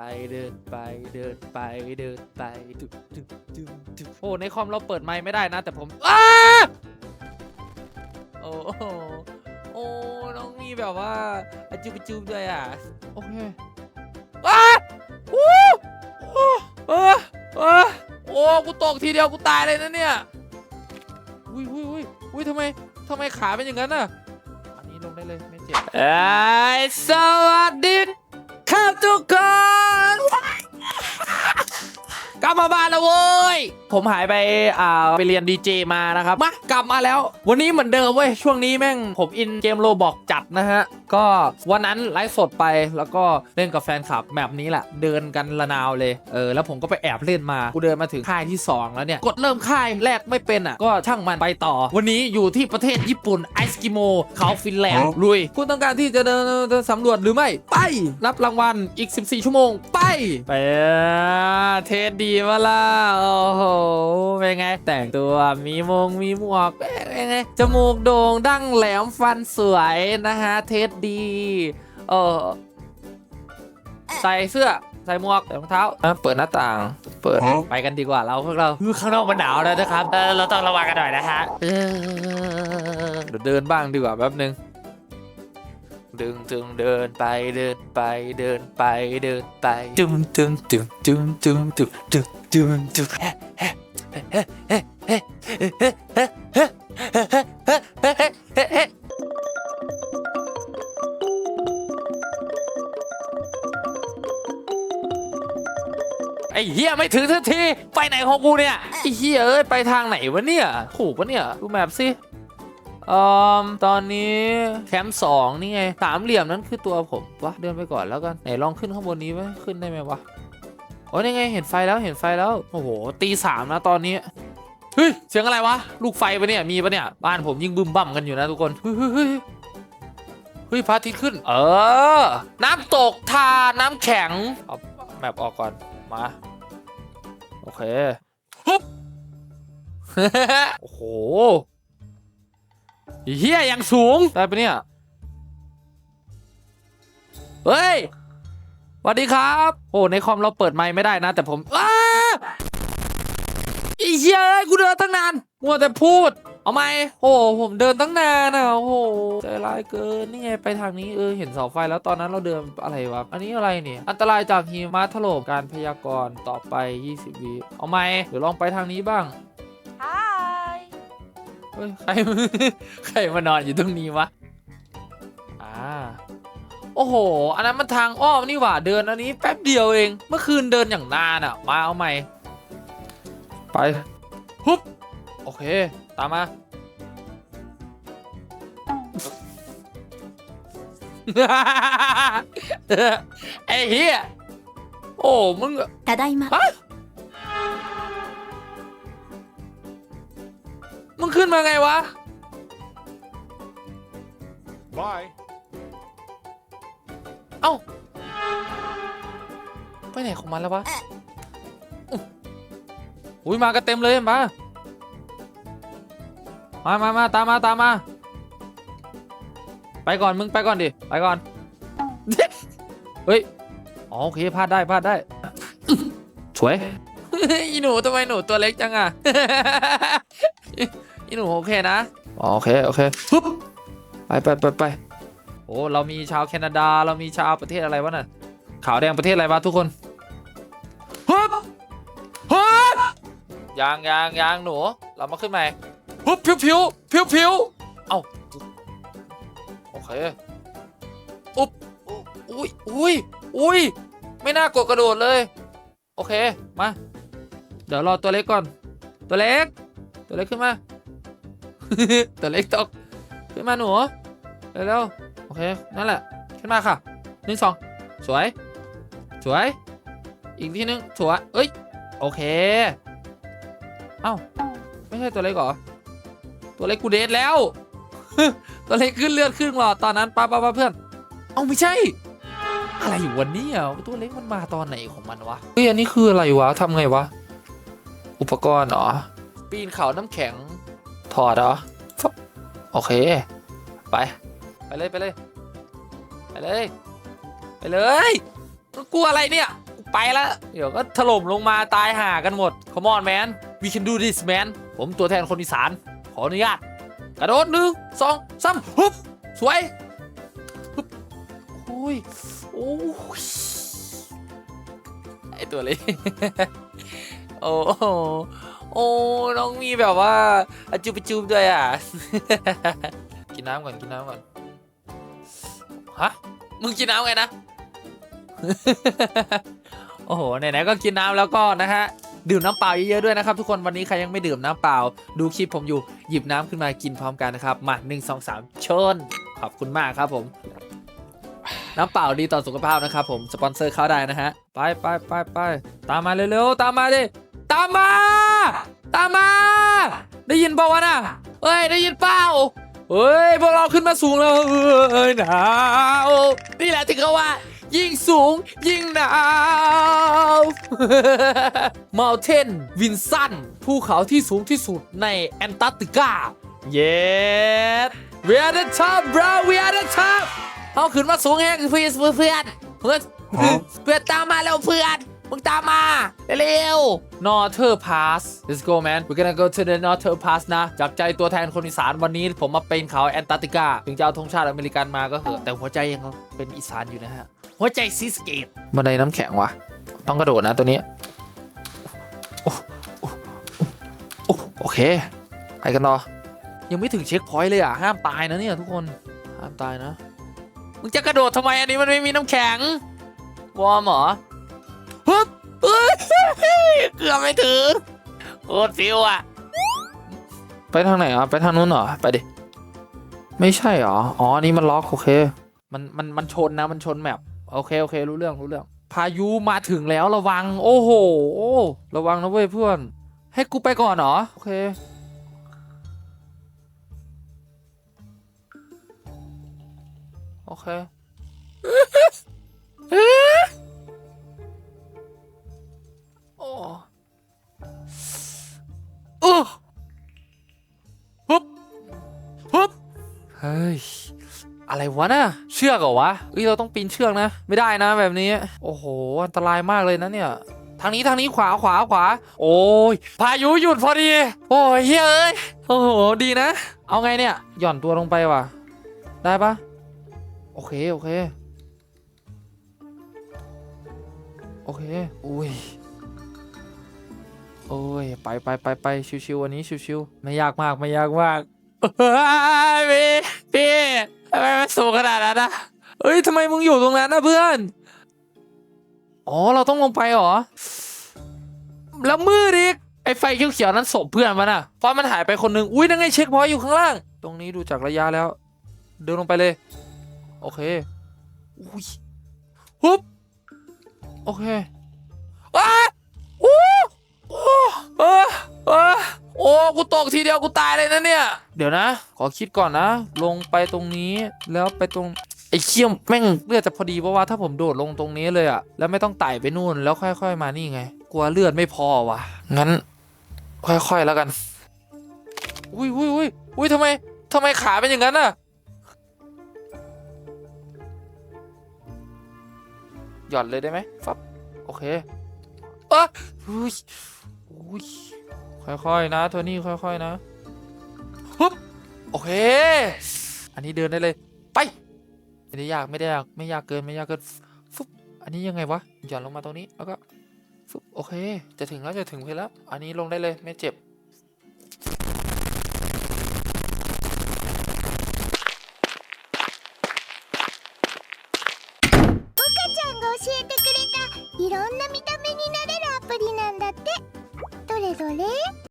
ไปเดินไปเดินไปเดินไปตึ๊บตึ๊บตึ๊บตึ๊บโอ้ในคอมเราเปิดไมค์ไม่ได้นะ แต่ผมอ้าโอ้โหโอ้น้องมีแบบว่าอะจุบจุบด้วยอะโอเคอ้าวู้โอ้เออเออโอ้กูตกทีเดียวกูตายเลยนะเนี่ยอุ้ยอุ้ยอุ้ยอุ้ยทำไมทำไมขาเป็นอย่างนั้นอะอันนี้ลงได้เลยไม่เจ็บเอ้ยสวัสดีครับทุกคน กลับมาบ้านแล้วเว้ยผมหายไปอ่าไปเรียนดีเจมานะครับ มากลับมาแล้ว วันนี้เหมือนเดิมเว้ย ช่วงนี้แม่งผมอินเกมโลบอกจัดนะฮะ ก็วันนั้นไลฟ์สดไปแล้วก็เล่นกับแฟนคลับแบบนี้แหละ เดินกันระนาวเลย เออ แล้วผมก็ไปแอบเล่นมา กูเดินมาถึงค่ายที่ 2 แล้วเนี่ย กดเริ่มค่ายแรกไม่เป็นอะ ก็ช่างมันไปต่อ วันนี้อยู่ที่ประเทศญี่ปุ่นไอสกิโมเขาฟินแลนด์ลุย คุณต้องการที่จะเดินเดินสำรวจหรือไม่ ไป รับรางวัลอีก 14 ชั่วโมง ไป ไปอะเทสดีมาล่ะโอ้โหเป็นไง แต่งตัวมีมงมีหมวกเป็นไงจมูกโด่งดั้งแหลมฟันสวยนะฮะเทสดีเออใส่เสื้อใส่หมวกใส่รองเท้าอะเปิดหน้าต่าง เปิดไปกันดีกว่าเราพวกเราคือข้างนอกมันหนาวแล้วนะครับเออเราต้องระวังกันหน่อยนะฮะเออเดี๋ยวเดินบ้างดีกว่าแป๊บนึงดึงจึงเดินไปเดินไปเดินไปเดินไปจึงจึงจึงจึงจึงจึงจึง จุมจุไอ้เฮียไม่ถึงทันที ไปไหนของกูเนี่ย ไอ้เฮียเอ้ย ไปทางไหนวะเนี่ย ถูกปะเนี่ย ดูแมพสิออตอนนี้แคมป์สองนี่ไงสามเหลี่ยมนั้นคือตัวผมวะเดินไปก่อนแล้วกันไหนลองขึ้นข้างบนนี้ไหมขึ้นได้ไหมวะ โอ้ยนี่ไงเห็นไฟแล้วเห็นไฟแล้วโอ้โหตีสามนะตอนนี้เฮ้ยเสียงอะไรวะลูกไฟปะเนี่ยมีปะเนี่ยบ้านผมยิ่งบึมบั่มกันอยู่นะทุกคนเฮ้ยเฮ้ยเฮ้ยเฮ้ยพระอาทิตย์ขึ้น เออ น้ำตกทาน้ำแข็งเอาแมปออกก่อนมาโอเคฮึบโอ้โหเฮียยังสูงได้ปะเนี่ยเฮ้ย วัสดีครับ โอ้ในคอมเราเปิดไมค์ไม่ได้นะ แต่ผมอ้าไอ้เฮียเอ้ยกูเดินตั้งนานมัวแต่พูด เอาไหมโอ้ผมเดินตั้งนานอะโอ้โหใจร้ายเกินนี่ไงไปทางนี้เออเห็นเสาไฟแล้วตอนนั้นเราเดินอะไรวะอันนี้อะไรเนี่ยอันตรายจากหิมะถล่มการพยากรณ์ต่อไป 20วิเอาไหมเดี๋ยวลองไปทางนี้บ้าง Hi เฮ้ยใครใครมานอนอยู่ตรงนี้วะอ่า โอ้โห อันนั้นมันทางอ้อมนี่หว่า เดินอันนี้แป๊บเดียวเอง เมื่อคืนเดินอย่างนานอ่ะ มาเอาใหม่ ไปฮึบโอเค ตามมา ไอ้เฮียโอ้ มึง ただいま มึงขึ้นมาไงวะ Bye. เอ้า ไปไหนของมันแล้ววะอุ๊ยอุ้ยมากันเต็มเลยมา มามามาตามมาตามมา ไปก่อนมึงไปก่อนดิ ไปก่อน เฮ้ย อ๋อโอเคพลาดได้พลาดได้ สวยอีหนูทำไมหนูตัวเล็กจังอะ อีหนูโอเคนะอ๋อโอเค โอเคปึ๊บไปไปไปไป โอ้เรามีชาวแคนาดาเรามีชาวประเทศอะไรวะน่ะขาวแดงประเทศอะไรวะทุกคนฮึบฮึบยางยางยางหนู เรามาขึ้นใหม่ฮึบผิวผิวผิวผิวเอ้าโอเคอุ๊บอุ้ยอุ้ยอุ้ยไม่น่ากดกระโดดเลย โอเคมาเดี๋ยวรอตัวเล็กก่อน ตัวเล็ก ตัวเล็กขึ้นมา ตัวเล็กตกขึ้นมาหนูเร็วๆโอ เค นั่นแหละ ขึ้นมาค่ะหนึ่งสองสวย สวย อีกที่นึงสวย เอ้ย โอเค เอ้า ไม่ใช่ตัวเล็กหรอ ตัวเล็กกูเดทแล้ว ตัวเล็กขึ้นเลือดขึ้นหลอดตอนนั้นป้าป้าเพื่อน เอ้าไม่ใช่ อะไรอยู่วันนี้อะตัวเล็กมันมาตอนไหนของมันวะ เฮ้ยอันนี้คืออะไรวะทำไงวะ อุปกรณ์เหรอ ปีนเขาน้ำแข็ง ถอดเหรอ โอเค ไป ไปเลยไปเลย เลย ไปเลยกลัวอะไรเนี่ย ไปและเดี๋ยวก็ถล่มลงมาตายห่ากันหมด Come on man we can do this man ผมตัวแทนคนอีสาน ขออนุญาต กระโดดหนึ่งสองสามฮึบสวยฮึบโอ้ยโอ้ยไอตัวเลยโอ้โหโอ้น้องมีแบบว่าอจุบจุบด้วยอะ กินน้ำก่อน กินน้ำก่อน มึงกินน้ำไงนะ โอ้โหไหนๆก็กินน้ำแล้วก็นะฮะดื่มน้ำเปล่าเยอะๆด้วยนะครับทุกคนวันนี้ใครยังไม่ดื่มน้ำเปล่า ดูคลิปผมอยู่หยิบน้ำขึ้นมากินพร้อมกันนะครับมาหนึ่งสองสามชิญขอบคุณมากครับผม น้ำเปล่าดีต่อสุขภาพนะครับผมสปอนเซอร์เข้าได้นะฮะไปไปไปไปตามมาเร็วๆตามมาดิตามมา ตามมา ได้ยินเปล่าวะน่ะเอ้ยได้ยินเปล่า เฮ้ยพวกเราขึ้นมาสูงแล้วเอ้ยหนาวนี่แหละที่เขาว่า ยิ่งสูงยิ่งหนาว Mountain วินสันภูเขาที่สูงที่สุดในแอนตาร์กติกา Yes we are the top bro we are the top เอาขึ้นมาสูงแฮงเพื่อนเพื่อนเพื่อนเพื่อนตามมาแล้วเพื่อน มึงตามมาเร็วๆ Northern Pass let's go man we're gonna go to the Northern Pass นะ จากใจตัวแทนคนอีสานวันนี้ผมมาเป็นเขาแอนตาร์กติกา ถึงจะเอาธงชาติอเมริกันมาก็เหอะแต่หัวใจยังเป็นอีสานอยู่นะฮะ หัวใจซีสเกตบันไดน้ำแข็งวะ ต้องกระโดดนะตัวนี้โอ้โอ้โอ้โอเค ไปกันต่อยังไม่ถึงเช็คพอยต์เลยอะ ห้ามตายนะเนี่ยทุกคน ห้ามตายนะ มึงจะกระโดดทำไมอันนี้มันไม่มีน้ำแข็ง วอร์มเหรอ ฮึบเอ้ยเกือบไม่ถึงโคตรฟิวอะ ไปทางไหนอะ ไปทางนู้นเหรอ ไปดิ ไม่ใช่เหรอ อ๋อนนี่มันล็อกโอเค มัน มัน มันชนนะ มันชนแมปโอเค โอเค รู้เรื่อง รู้เรื่อง พายุมาถึงแล้วระวัง โอ้โห ระวังนะเว้ยเพื่อน ให้กูไปก่อนเหรอ โอเคโอเค โอ้โอ้ฮึบฮึบเฮ้ย อะไรวะน่ะ เชือกเหรอวะเอ้ย เราต้องปีนเชือกนะ ไม่ได้นะแบบนี้ โอ้โห อันตรายมากเลยนะเนี่ย ทางนี้ทางนี้ขวาขวาขวา โอ้ย พายุหยุดพอดี โอ้ยเฮ้ย โอ้โห ดีนะ เอาไงเนี่ย หย่อนตัวลงไปว่ะ ได้ปะโอเค โอเค โอเค อุ้ย โอ้ย ไปไปไปไปชิวๆวันนี้ชิวๆไม่ยากมากไม่ยากมากพี่พี่ทำไมมันสูงขนาดนั้นนะเฮ้ยทำไมมึงอยู่ตรงนั้นนะเพื่อน อ๋อเราต้องลงไปเหรอ แล้วมืดอีกไอไฟเขียวๆนั้นศพเพื่อนมันอะเพราะมันหายไปคนหนึง อุ้ยนั่นไงเช็คพอยอยู่ข้างล่าง ตรงนี้ดูจากระยะแล้ว เดินลงไปเลย โอเค อุ้ยฮึบโอเคอ้า เออเออโอ้กูตกทีเดียวกูตายเลยนะเนี่ย เดี๋ยวนะ ขอคิดก่อนนะ ลงไปตรงนี้แล้วไปตรงไอ้เขี้ยมแม่งเลือดจะพอดีเพราะว่าถ้าผมโดดลงตรงนี้เลยอะแล้วไม่ต้องไต่ไปนู่นแล้วค่อย ๆ มานี่ไง กลัวเลือดไม่พอว่ะงั้น ค่อยๆแล้วกัน อุ้ยอุ้ยอุ้ยอุ้ยทำไมทำไมขาเป็นอย่างนั้นอะหย่อนเลยได้ไหมฟับโอเคอะอุ้ย อุ้ยค่อยๆนะโทนี่ค่อยๆนะฮึบโอเค อันนี้เดินได้เลย ไปไม่ได้ยากไม่ได้ยากไม่ยากเกินไม่ยากเกินฟึบอันนี้ยังไงวะหย่อนลงมาตรงนี้แล้วก็ฟึบโอเค จะถึงแล้วจะถึงเพลแล้ว อันนี้ลงได้เลยไม่เจ็บ れどれ